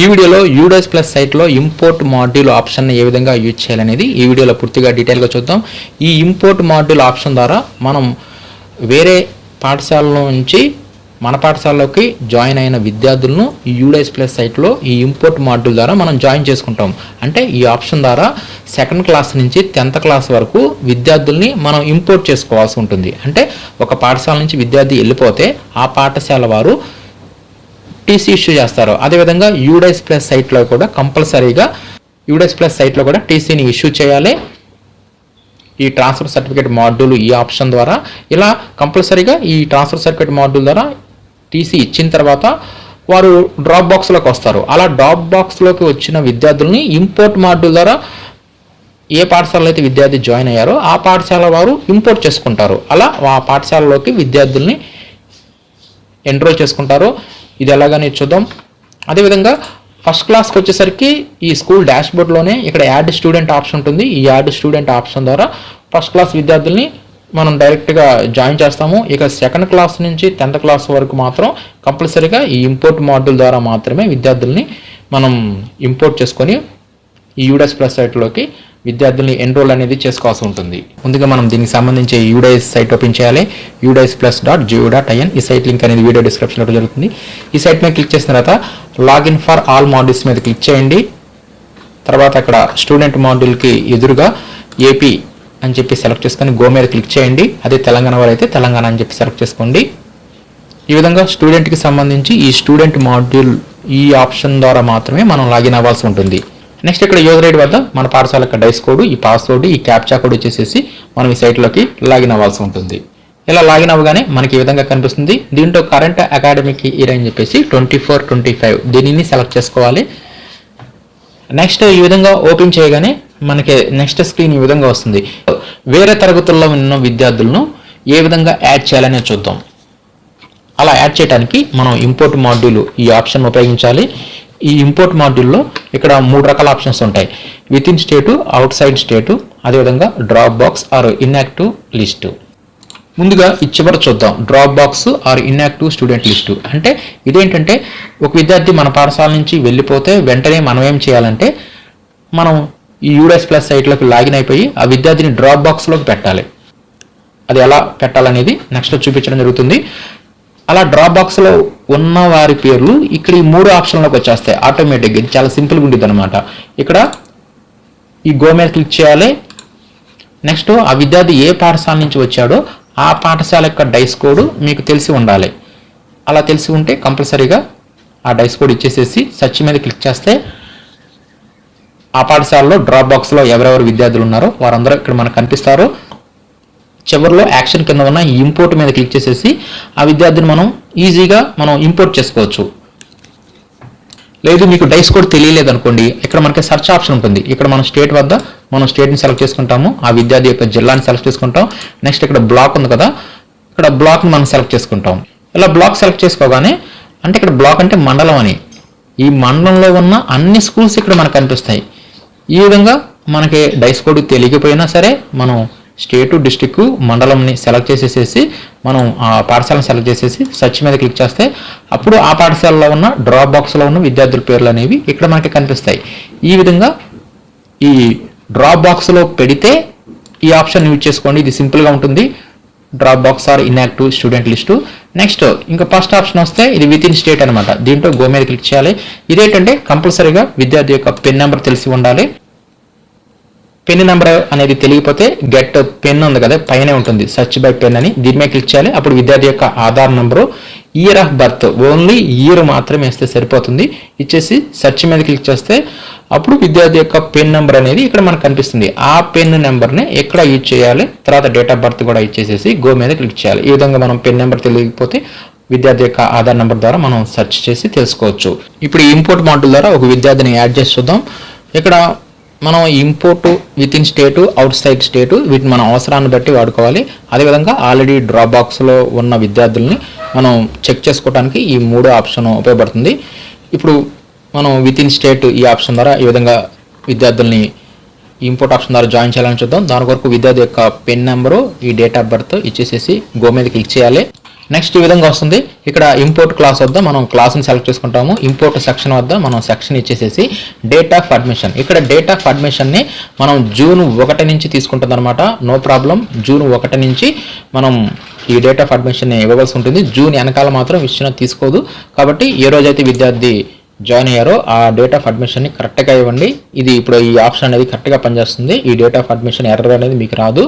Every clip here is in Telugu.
ఈ వీడియోలో యూడోస్ ప్లస్ సైట్లో ఇంపోర్ట్ మాడ్యూల్ ఆప్షన్ ఏ విధంగా యూజ్ చేయాలనేది ఈ వీడియోలో పూర్తిగా డీటెయిల్గా చూద్దాం. ఈ ఇంపోర్ట్ మాడ్యూల్ ఆప్షన్ ద్వారా మనం వేరే పాఠశాల నుంచి మన పాఠశాలలోకి జాయిన్ అయిన విద్యార్థులను ఈ యూడెస్ ప్లస్ సైట్లో ఈ ఇంపోర్ట్ మాడ్యూల్ ద్వారా మనం జాయిన్ చేసుకుంటాం. అంటే ఈ ఆప్షన్ ద్వారా సెకండ్ క్లాస్ నుంచి టెన్త్ క్లాస్ వరకు విద్యార్థుల్ని మనం ఇంపోర్ట్ చేసుకోవాల్సి ఉంటుంది. అంటే ఒక పాఠశాల నుంచి విద్యార్థి వెళ్ళిపోతే ఆ పాఠశాల వారు టీసీ ఇష్యూ చేస్తారు. అదేవిధంగా యూడైస్ ప్లస్ సైట్లో కూడా కంపల్సరీగా యూడైస్ ప్లస్ సైట్లో కూడా టీసీని ఇష్యూ చేయాలి. ఈ ట్రాన్స్ఫర్ సర్టిఫికేట్ మాడ్యూల్ ఈ ఆప్షన్ ద్వారా. ఇలా కంపల్సరీగా ఈ ట్రాన్స్ఫర్ సర్టిఫికేట్ మాడ్యూల్ ద్వారా టీసీ ఇచ్చిన తర్వాత వారు డ్రాప్ బాక్స్లోకి వస్తారు. అలా డ్రాప్ బాక్స్లోకి వచ్చిన విద్యార్థుల్ని ఇంపోర్ట్ మాడ్యూల్ ద్వారా ఏ పాఠశాలలో అయితే విద్యార్థి జాయిన్ అయ్యారో ఆ పాఠశాల వారు ఇంపోర్ట్ చేసుకుంటారు. అలా ఆ పాఠశాలలోకి విద్యార్థుల్ని ఎన్రోల్ చేసుకుంటారు. ఇది ఎలాగనే చూద్దాం. అదేవిధంగా ఫస్ట్ క్లాస్కి వచ్చేసరికి ఈ స్కూల్ డాష్ బోర్డ్లోనే ఇక్కడ యాడ్ స్టూడెంట్ ఆప్షన్ ఉంటుంది. ఈ యాడ్ స్టూడెంట్ ఆప్షన్ ద్వారా ఫస్ట్ క్లాస్ విద్యార్థుల్ని మనం డైరెక్ట్గా జాయిన్ చేస్తాము. ఇక సెకండ్ క్లాస్ నుంచి టెన్త్ క్లాస్ వరకు మాత్రం కంపల్సరీగా ఈ ఇంపోర్ట్ మాడ్యూల్ ద్వారా మాత్రమే విద్యార్థుల్ని మనం ఇంపోర్ట్ చేసుకొని ఈ యూడెస్ ప్లస్ సైట్లోకి విద్యార్థుల్ని ఎన్రోల్ అనేది చేసుకోవాల్సి ఉంటుంది. ముందుగా మనం దీనికి సంబంధించి యూడైస్ సైట్ ఓపెన్ చేయాలి. UDISE plus dot G O dot IN ఈ సైట్ లింక్ అనేది వీడియో డిస్క్రిప్షన్లో జరుగుతుంది. ఈ సైట్ మీద క్లిక్ చేసిన తర్వాత లాగిన్ ఫర్ ఆల్ మాడ్యూల్స్ మీద క్లిక్ చేయండి. తర్వాత అక్కడ స్టూడెంట్ మాడ్యూల్కి ఎదురుగా ఏపీ అని చెప్పి సెలెక్ట్ చేసుకొని గో మీద క్లిక్ చేయండి. అదే తెలంగాణ వారు అయితే తెలంగాణ అని చెప్పి సెలెక్ట్ చేసుకోండి. ఈ విధంగా స్టూడెంట్కి సంబంధించి ఈ స్టూడెంట్ మాడ్యూల్ ఈ ఆప్షన్ ద్వారా మాత్రమే మనం లాగిన్ అవ్వాల్సి ఉంటుంది. నెక్స్ట్ ఇక్కడ యూజర్ ఐడి వద్ద మన పాఠశాల యొక్క డైస్ కోడ్ ఈ పాస్వర్డ్ ఈ క్యాప్చా కోడ్ వచ్చేసేసి మనం ఈ సైట్లోకి లాగిన్ అవ్వాల్సి ఉంటుంది. ఇలా లాగిన్ అవ్వగానే మనకి ఈ విధంగా కనిపిస్తుంది. దీంట్లో కరెంట్ అకాడమిక్ ఇయర్ అని చెప్పేసి ట్వంటీ ఫోర్ ట్వంటీ ఫైవ్ దీనిని సెలెక్ట్ చేసుకోవాలి. నెక్స్ట్ ఈ విధంగా ఓపెన్ చేయగానే మనకి నెక్స్ట్ స్క్రీన్ ఈ విధంగా వస్తుంది. వేరే తరగతుల్లో ఉన్న విద్యార్థులను ఏ విధంగా యాడ్ చేయాలని చూద్దాం. అలా యాడ్ చేయడానికి మనం ఇంపోర్ట్ మాడ్యూల్ ఈ ఆప్షన్ ఉపయోగించాలి. ఈ ఇంపోర్ట్ మాడ్యూల్లో ఇక్కడ మూడు రకాల ఆప్షన్స్ ఉంటాయి. Within state outside state అదేవిధంగా drop box or inactive list ముందుగా ఈ చివర చూద్దాం. Drop box or inactive student list అంటే ఇదేంటంటే ఒక విద్యార్థి మన పాఠశాల నుంచి వెళ్ళిపోతే వెంటనే మనం ఏం చేయాలంటే మనం ఈ యూడెస్ ప్లస్ సైట్లోకి లాగిన్ అయిపోయి ఆ విద్యార్థిని డ్రాప్ బాక్స్లోకి పెట్టాలి. అది ఎలా పెట్టాలనేది నెక్స్ట్ చూపించడం జరుగుతుంది. అలా డ్రాప్ బాక్స్లో ఉన్న వారి పేర్లు ఇక్కడ ఈ మూడు ఆప్షన్లోకి వచ్చేస్తాయి. ఆటోమేటిక్గా ఇది చాలా సింపుల్గా ఉంటుంది అనమాట ఇక్కడ ఈ గో మీద క్లిక్ చేయాలి. నెక్స్ట్ ఆ విద్యార్థి ఏ పాఠశాల నుంచి వచ్చాడో ఆ పాఠశాల యొక్క డైస్ కోడ్ మీకు తెలిసి ఉండాలి. అలా తెలిసి ఉంటే కంపల్సరీగా ఆ డైస్ కోడ్ ఇచ్చేసేసి సర్చ్ మీద క్లిక్ చేస్తే ఆ పాఠశాలలో డ్రాప్ బాక్స్లో ఎవరెవరు విద్యార్థులు ఉన్నారో వారందరూ ఇక్కడ మనకు కనిపిస్తారు. చివరిలో యాక్షన్ కింద ఉన్న ఇంపోర్ట్ మీద క్లిక్ చేసేసి ఆ విద్యార్థిని మనం ఈజీగా మనం ఇంపోర్ట్ చేసుకోవచ్చు. లేదు మీకు డైస్ కోడ్ తెలియలేదు అనుకోండి ఇక్కడ మనకి సెర్చ్ ఆప్షన్ ఉంటుంది. ఇక్కడ మనం స్టేట్ వద్ద మనం స్టేట్ని సెలెక్ట్ చేసుకుంటాము ఆ విద్యార్థి యొక్క జిల్లాని సెలెక్ట్ చేసుకుంటాం. నెక్స్ట్ ఇక్కడ బ్లాక్ ఉంది కదా ఇక్కడ బ్లాక్ని మనం సెలెక్ట్ చేసుకుంటాం. ఇలా బ్లాక్ సెలెక్ట్ చేసుకోగానే అంటే ఇక్కడ బ్లాక్ అంటే మండలం అని. ఈ మండలంలో ఉన్న అన్ని స్కూల్స్ ఇక్కడ మనకు కనిపిస్తాయి. ఈ విధంగా మనకి డైస్ కోడ్ తెలియకపోయినా సరే మనం స్టేటు డిస్టిక్ మండలంని సెలెక్ట్ చేసేసేసి మనం ఆ పాఠశాలను సెలెక్ట్ చేసేసి సర్చ్ మీద క్లిక్ చేస్తే అప్పుడు ఆ పాఠశాలలో ఉన్న డ్రాప్ బాక్స్లో ఉన్న విద్యార్థుల పేర్లు అనేవి ఇక్కడ మనకి కనిపిస్తాయి. ఈ విధంగా ఈ డ్రాప్ బాక్స్లో పెడితే ఈ ఆప్షన్ యూజ్ చేసుకోండి. ఇది సింపుల్గా ఉంటుంది. Drop box or inactive student list. Next ఇంకా ఫస్ట్ ఆప్షన్ వస్తే ఇది విత్ ఇన్ స్టేట్ అనమాట దీంట్లో గో మీద క్లిక్ చేయాలి. ఇదేంటంటే కంపల్సరీగా విద్యార్థి యొక్క పిన్ నెంబర్ తెలిసి ఉండాలి. పెన్ నెంబర్ అనేది తెలియకపోతే గెట్ పెన్ ఉంది కదా పైనే ఉంటుంది. సర్చ్ బై పెన్ అని దీని మీద క్లిక్ చేయాలి. అప్పుడు విద్యార్థి యొక్క Aadhaar number year of birth only year మాత్రమే వేస్తే సరిపోతుంది. ఇచ్చేసి సెర్చ్ మీద క్లిక్ చేస్తే అప్పుడు విద్యార్థి యొక్క పెన్ నెంబర్ అనేది ఇక్కడ మనకు కనిపిస్తుంది. ఆ పెన్ నెంబర్ని ఎక్కడ యూజ్ చేయాలి? తర్వాత డేట్ ఆఫ్ బర్త్ కూడా ఇచ్చేసేసి గో మీద క్లిక్ చేయాలి. ఈ విధంగా మనం పెన్ నెంబర్ తెలియకపోతే విద్యార్థి యొక్క ఆధార్ నెంబర్ ద్వారా మనం సెర్చ్ చేసి తెలుసుకోవచ్చు. ఇప్పుడు ఇంపోర్ట్ మాడ్యూల్ ద్వారా ఒక విద్యార్థిని యాడ్ చేసి చూద్దాం. ఇక్కడ మనం import within state outside state వీటిని మన అవసరాన్ని బట్టి వాడుకోవాలి. అదేవిధంగా ఆల్రెడీ డ్రాప్ బాక్స్లో ఉన్న విద్యార్థుల్ని మనం చెక్ చేసుకోవడానికి ఈ మూడో ఆప్షన్ ఉపయోగపడుతుంది. ఇప్పుడు మనం విత్ ఇన్ స్టేట్ ఈ ఆప్షన్ ద్వారా ఈ విధంగా విద్యార్థుల్ని ఇంపోర్ట్ ఆప్షన్ ద్వారా జాయిన్ చేయాలని చూద్దాం. దాని కొరకు విద్యార్థి యొక్క పెన్ నెంబరు ఈ డేట్ ఆఫ్ బర్త్ ఇచ్చేసేసి గో మీద క్లిక్ చేయాలి. నెక్స్ట్ ఈ విధంగా వస్తుంది. ఇక్కడ ఇంపోర్ట్ క్లాస్ వద్ద మనం క్లాస్ని సెలెక్ట్ చేసుకుంటాము. ఇంపోర్ట్ సెక్షన్ వద్ద మనం సెక్షన్ ఇచ్చేసేసి డేట్ ఆఫ్ అడ్మిషన్ ఇక్కడ డేట్ ఆఫ్ అడ్మిషన్ని మనం జూన్ ఒకటి నుంచి తీసుకుంటుందన్నమాట. నో ప్రాబ్లం జూన్ ఒకటి నుంచి మనం ఈ డేట్ ఆఫ్ అడ్మిషన్ ఇవ్వవలసి ఉంటుంది. జూన్ వెనకాల మాత్రం ఇచ్చిన తీసుకోదు. కాబట్టి ఏ రోజైతే విద్యార్థి జాయిన్ అయ్యారో ఆ డేట్ ఆఫ్ అడ్మిషన్ని కరెక్ట్గా ఇవ్వండి. ఇది ఇప్పుడు ఈ ఆప్షన్ అనేది కరెక్ట్గా పనిచేస్తుంది. ఈ డేట్ ఆఫ్ అడ్మిషన్ ఎర్రర్ అనేది మీకు రాదు.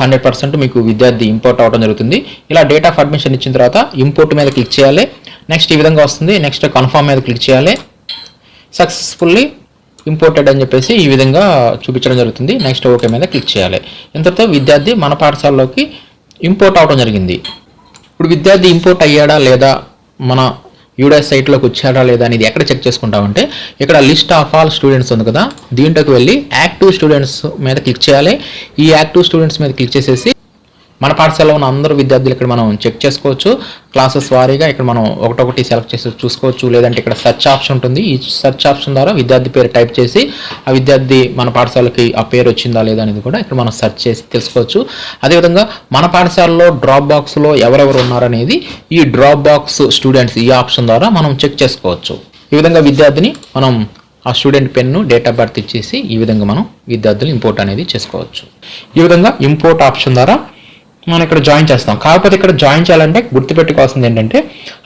హండ్రెడ్ పర్సెంట్ మీకు విద్యార్థి ఇంపోర్ట్ అవ్వడం జరుగుతుంది. ఇలా డేట్ ఆఫ్ అడ్మిషన్ ఇచ్చిన తర్వాత ఇంపోర్ట్ మీద క్లిక్ చేయాలి. నెక్స్ట్ ఈ విధంగా వస్తుంది. నెక్స్ట్ కన్ఫర్మ్ మీద క్లిక్ చేయాలి. సక్సెస్ఫుల్లీ ఇంపోర్టెడ్ అని చెప్పేసి ఈ విధంగా చూపించడం జరుగుతుంది. నెక్స్ట్ ఓకే మీద క్లిక్ చేయాలి. ఇంతతో విద్యార్థి మన పాఠశాలలోకి ఇంపోర్ట్ అవడం జరిగింది. ఇప్పుడు విద్యార్థి ఇంపోర్ట్ అయ్యాడా లేదా మన యూడెస్ సైట్లోకి వచ్చాడా లేదా అనేది ఎక్కడ చెక్ చేసుకుంటామంటే ఇక్కడ లిస్ట్ ఆఫ్ ఆల్ స్టూడెంట్స్ ఉంది కదా దీంట్లోకి వెళ్ళి యాక్టివ్ స్టూడెంట్స్ మీద క్లిక్ చేయాలి. ఈ యాక్టివ్ స్టూడెంట్స్ మీద క్లిక్ చేసేసి మన పాఠశాలలో ఉన్న అందరూ విద్యార్థులు ఇక్కడ మనం చెక్ చేసుకోవచ్చు. క్లాసెస్ వారీగా ఇక్కడ మనం ఒకటొకటి సెలెక్ట్ చేసి చూసుకోవచ్చు. లేదంటే ఇక్కడ సెర్చ్ ఆప్షన్ ఉంటుంది. ఈ సెర్చ్ ఆప్షన్ ద్వారా విద్యార్థి పేరు టైప్ చేసి ఆ విద్యార్థి మన పాఠశాలకి ఆ పేరు వచ్చిందా లేదా అనేది కూడా ఇక్కడ మనం సెర్చ్ చేసి తెలుసుకోవచ్చు. అదేవిధంగా మన పాఠశాలలో డ్రాప్ బాక్స్లో ఎవరెవరు ఉన్నారనేది ఈ డ్రాప్ బాక్స్ స్టూడెంట్స్ ఈ ఆప్షన్ ద్వారా మనం చెక్ చేసుకోవచ్చు. ఈ విధంగా విద్యార్థిని మనం ఆ student PEN date of birth ఇచ్చేసి ఈ విధంగా మనం విద్యార్థులు ఇంపోర్ట్ అనేది చేసుకోవచ్చు. ఈ విధంగా ఇంపోర్ట్ ఆప్షన్ ద్వారా మనం ఇక్కడ జాయిన్ చేస్తాం. కాకపోతే ఇక్కడ జాయిన్ చేయాలంటే గుర్తుపెట్టుకోవాల్సింది ఏంటంటే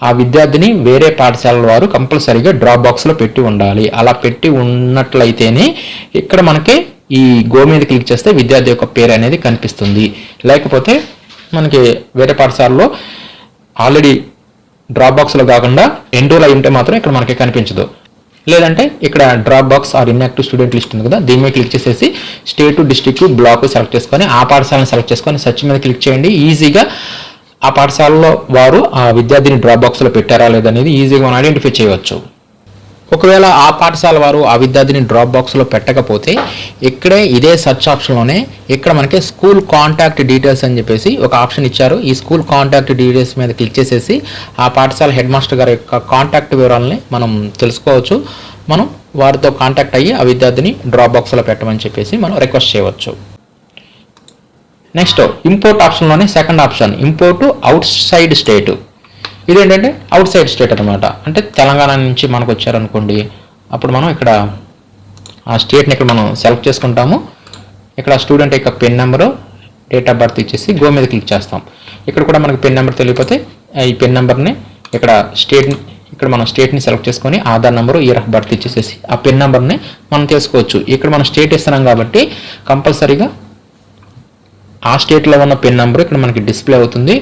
ఆ విద్యార్థిని వేరే పాఠశాలల వారు కంపల్సరీగా డ్రాప్ బాక్స్లో పెట్టి ఉండాలి. అలా పెట్టి ఉన్నట్లయితేనే ఇక్కడ మనకి ఈ గో మీద క్లిక్ చేస్తే విద్యార్థి యొక్క పేరు అనేది కనిపిస్తుంది. లేకపోతే మనకి వేరే పాఠశాలలో ఆల్రెడీ డ్రాప్ బాక్స్లో కాకుండా ఎండోల్ అయి ఉంటే మాత్రం ఇక్కడ మనకి కనిపించదు. లేదంటే ఇక్కడ drop box or inactive student list ఉంది కదా దీని మీద క్లిక్ చేసేసి స్టేట్ డిస్టిక్ బ్లాక్ సెలెక్ట్ చేసుకొని ఆ పాఠశాలను సెలెక్ట్ చేసుకొని సర్చ్ మీద క్లిక్ చేయండి. ఈజీగా ఆ పాఠశాలలో వారు ఆ విద్యార్థిని డ్రాప్ బాక్స్లో పెట్టారా లేదనేది ఈజీగా మనం ఐడెంటిఫై చేయవచ్చు. ఒకవేళ ఆ పాఠశాల వారు ఆ విద్యార్థిని డ్రాప్ బాక్స్లో పెట్టకపోతే ఇక్కడే ఇదే సెర్చ్ ఆప్షన్లోనే ఇక్కడ మనకి స్కూల్ కాంటాక్ట్ డీటెయిల్స్ అని చెప్పేసి ఒక ఆప్షన్ ఇచ్చారు. ఈ స్కూల్ కాంటాక్ట్ డీటెయిల్స్ మీద క్లిక్ చేసేసి ఆ పాఠశాల హెడ్ మాస్టర్ గారి యొక్క కాంటాక్ట్ వివరాలని మనం తెలుసుకోవచ్చు. మనం వారితో కాంటాక్ట్ అయ్యి ఆ విద్యార్థిని డ్రాప్ బాక్స్లో పెట్టమని చెప్పేసి మనం రిక్వెస్ట్ చేయవచ్చు. Next import ఆప్షన్లోనే second option import outside state ఇది ఏంటంటే అవుట్ సైడ్ స్టేట్ అనమాట అంటే తెలంగాణ నుంచి మనకు వచ్చారనుకోండి అప్పుడు మనం ఇక్కడ ఆ స్టేట్ని ఇక్కడ మనం సెలెక్ట్ చేసుకుంటాము. ఇక్కడ స్టూడెంట్ యొక్క PEN number date of birth ఇచ్చేసి గో మీద క్లిక్ చేస్తాం. ఇక్కడ కూడా మనకి పెన్ నెంబర్ తెలియకపోతే ఈ పెన్ నెంబర్ని ఇక్కడ స్టేట్ ఇక్కడ మనం స్టేట్ని సెలెక్ట్ చేసుకొని Aadhaar number year of birth ఇచ్చేసేసి ఆ పెన్ నెంబర్ని మనం తీసుకోవచ్చు. ఇక్కడ మనం స్టేట్ ఇస్తున్నాం కాబట్టి కంపల్సరీగా ఆ స్టేట్లో ఉన్న పెన్ నెంబర్ ఇక్కడ మనకి డిస్ప్లే అవుతుంది.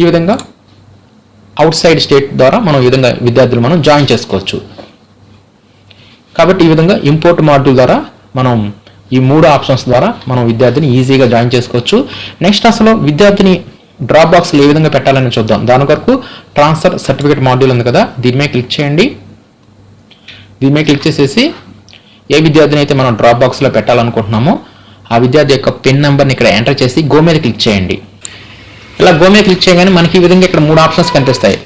ఈ విధంగా అవుట్ సైడ్ స్టేట్ ద్వారా మనం ఈ విధంగా విద్యార్థులు మనం జాయిన్ చేసుకోవచ్చు. కాబట్టి ఈ విధంగా ఇంపోర్ట్ మాడ్యూల్ ద్వారా మనం ఈ మూడు ఆప్షన్స్ ద్వారా మనం విద్యార్థిని ఈజీగా జాయిన్ చేసుకోవచ్చు. నెక్స్ట్ అసలు విద్యార్థిని డ్రాప్ బాక్స్లో ఏ విధంగా పెట్టాలని చూద్దాం. దాని కొరకు ట్రాన్స్ఫర్ సర్టిఫికేట్ మాడ్యూల్ ఉంది కదా దీని మీద క్లిక్ చేయండి. దీని మీద క్లిక్ చేసేసి ఏ విద్యార్థిని అయితే మనం డ్రాప్ బాక్స్లో పెట్టాలనుకుంటున్నామో ఆ విద్యార్థి యొక్క పిన్ నెంబర్ని ఇక్కడ ఎంటర్ చేసి గో మీద క్లిక్ చేయండి. ఇలా గో మీద క్లిక్ చేయగానే మనకి ఈ విధంగా ఇక్కడ మూడు ఆప్షన్స్ కనిపిస్తాయి.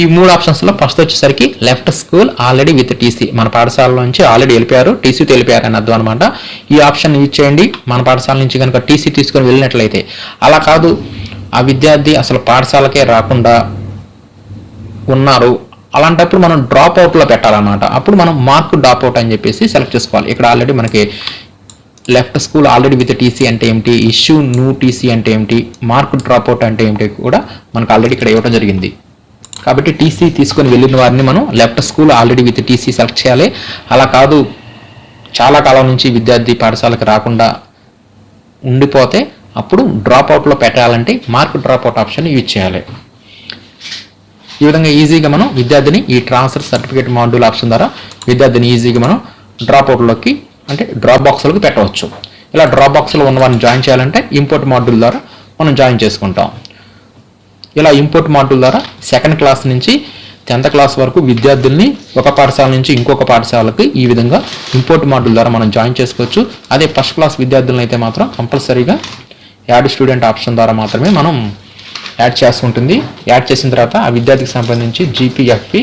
ఈ మూడు ఆప్షన్స్లో ఫస్ట్ వచ్చేసరికి left school already with TC మన పాఠశాల నుంచి ఆల్రెడీ వెళ్ళిపోయారు. టీసీ తెలిపారు అని అర్థం అనమాట ఈ ఆప్షన్ యూజ్ చేయండి. మన పాఠశాల నుంచి కనుక టీసీ తీసుకొని వెళ్ళినట్లయితే. అలా కాదు. ఆ విద్యార్థి అసలు పాఠశాలకే రాకుండా ఉన్నారు. అలాంటప్పుడు మనం డ్రాప్ అవుట్లో పెట్టాలన్నమాట. అప్పుడు మనం మార్క్ డ్రాప్ అవుట్ అని చెప్పేసి సెలెక్ట్ చేసుకోవాలి. ఇక్కడ ఆల్రెడీ మనకి left school already with TC అంటే ఏమిటి? ఇష్యూ న్యూ టీసీ అంటే ఏమిటి? మార్క్ డ్రాప్ అవుట్ అంటే ఏమిటి కూడా మనకు ఆల్రెడీ ఇక్కడ ఇవ్వడం జరిగింది. కాబట్టి టీసీ తీసుకొని వెళ్ళిన వారిని మనం left school already with TC select చేయాలి. అలా కాదు చాలా కాలం నుంచి విద్యార్థి పాఠశాలకు రాకుండా ఉండిపోతే అప్పుడు డ్రాప్ అవుట్లో పెట్టాలంటే mark drop out option use చేయాలి. ఈ విధంగా ఈజీగా మనం విద్యార్థిని ఈ ట్రాన్స్ఫర్ సర్టిఫికేట్ మాడ్యూల్ ఆప్షన్ ద్వారా విద్యార్థిని ఈజీగా మనం డ్రాప్ అవుట్లోకి అంటే డ్రాప్ బాక్స్లోకి పెట్టవచ్చు. ఇలా డ్రాప్ బాక్స్లో ఉన్న వారిని జాయిన్ చేయాలంటే ఇంపోర్ట్ మాడ్యూల్ ద్వారా మనం జాయిన్ చేసుకుంటాం. ఇలా ఇంపోర్ట్ మాడ్యూల్ ద్వారా సెకండ్ క్లాస్ నుంచి టెన్త్ క్లాస్ వరకు విద్యార్థుల్ని ఒక పాఠశాల నుంచి ఇంకొక పాఠశాలకి ఈ విధంగా ఇంపోర్ట్ మాడ్యూల్ ద్వారా మనం జాయిన్ చేసుకోవచ్చు. అదే ఫస్ట్ క్లాస్ విద్యార్థులను అయితే మాత్రం కంపల్సరీగా యాడ్ స్టూడెంట్ ఆప్షన్ ద్వారా మాత్రమే మనం యాడ్ చేసుకుంటుంది. యాడ్ చేసిన తర్వాత ఆ విద్యార్థికి సంబంధించి జీపీఎఫ్పి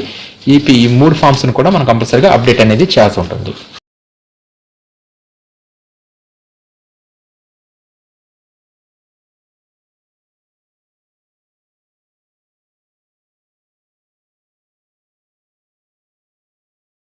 ఈపీ ఈ మూడు ఫామ్స్ని కూడా మనం కంపల్సరీగా అప్డేట్ అనేది చేయాల్సి ఉంటుంది.